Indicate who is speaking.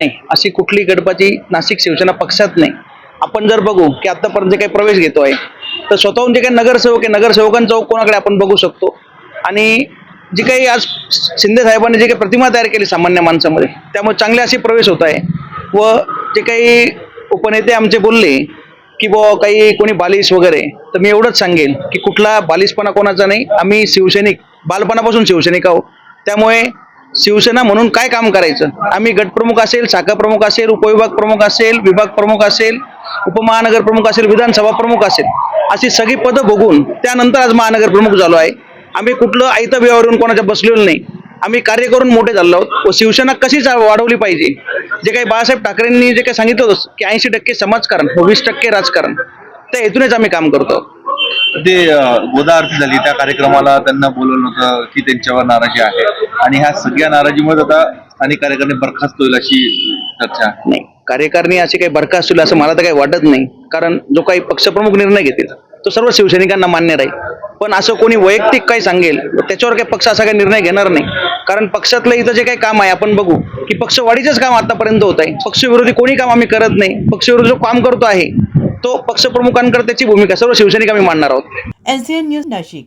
Speaker 1: नाही. अशी कुठली गडपाची नाशिक शिवसेना पक्षात नाही. आपण जर बघू की आतापर्यंत जे काही प्रवेश घेतो आहे तर स्वतःहून जे काही नगरसेवक आहे नगरसेवकांचा कोणाकडे आपण बघू शकतो. आणि जी काही आज शिंदे साहेबांनी जी काही प्रतिमा तयार केली सामान्य माणसामध्ये त्यामुळे चांगले असे प्रवेश होत आहे. व जे काही उपनेते आमचे बोलले की बुवा काही कोणी बालिश वगैरे तर मी एवढंच सांगेन की कुठला बालिशपणा कोणाचा नाही. आम्ही शिवसैनिक बालपणापासून शिवसैनिक आहोत. त्यामुळे शिवसेना म्हणून काय काम करायचं? आम्ही गटप्रमुख असेल शाखा प्रमुख असेल उपविभाग प्रमुख असेल विभाग प्रमुख असेल उपमहानगर प्रमुख असेल विधानसभा प्रमुख असेल अशी सगळी पदं बघून त्यानंतर आज महानगर प्रमुख झालो आहे. आम्ही कुठलं आयतं बियावरून कोणाच्या बसलेलो नाही. आम्ही कार्य करून मोठे झालो आहोत. व शिवसेना कशी वाढवली पाहिजे? जे काही बाळासाहेब ठाकरेंनी जे काही सांगितलं होतं की ऐंशी टक्के समाजकारण व वीस टक्के राजकारण त्या हेतूनच आम्ही काम करतो.
Speaker 2: ते अं, गोदा आरती झाली त्या कार्यक्रमाला त्यांना बोलवलं होतं की त्यांच्यावर नाराजी आहे. आणि ह्या सगळ्या नाराजीमुळे आता स्थानिक कार्यकारणी बरखास्त होईल अशी चर्चा आहे.
Speaker 1: नाही कार्यकारणी असे काही बरखास्त होईल असं मला तर काही वाटत नाही. कारण जो काही पक्षप्रमुख निर्णय घेतील तो सर्व शिवसैनिकांना मान्य राहील. पण असं कोणी वैयक्तिक काही सांगेल त्याच्यावर काही पक्ष असा काही निर्णय घेणार नाही. कारण पक्षातलं इथं जे काही काम आहे आपण बघू की पक्षवाढीचंच काम आतापर्यंत होत आहे. पक्षविरोधी कोणी काम आम्ही करत नाही. पक्षविरोधी जो काम करतो आहे तो पक्षप्रमुखांकडे त्याची भूमिका सर्व शिवसैनिक आम्ही मांडणार आहोत.
Speaker 3: N news Nashik.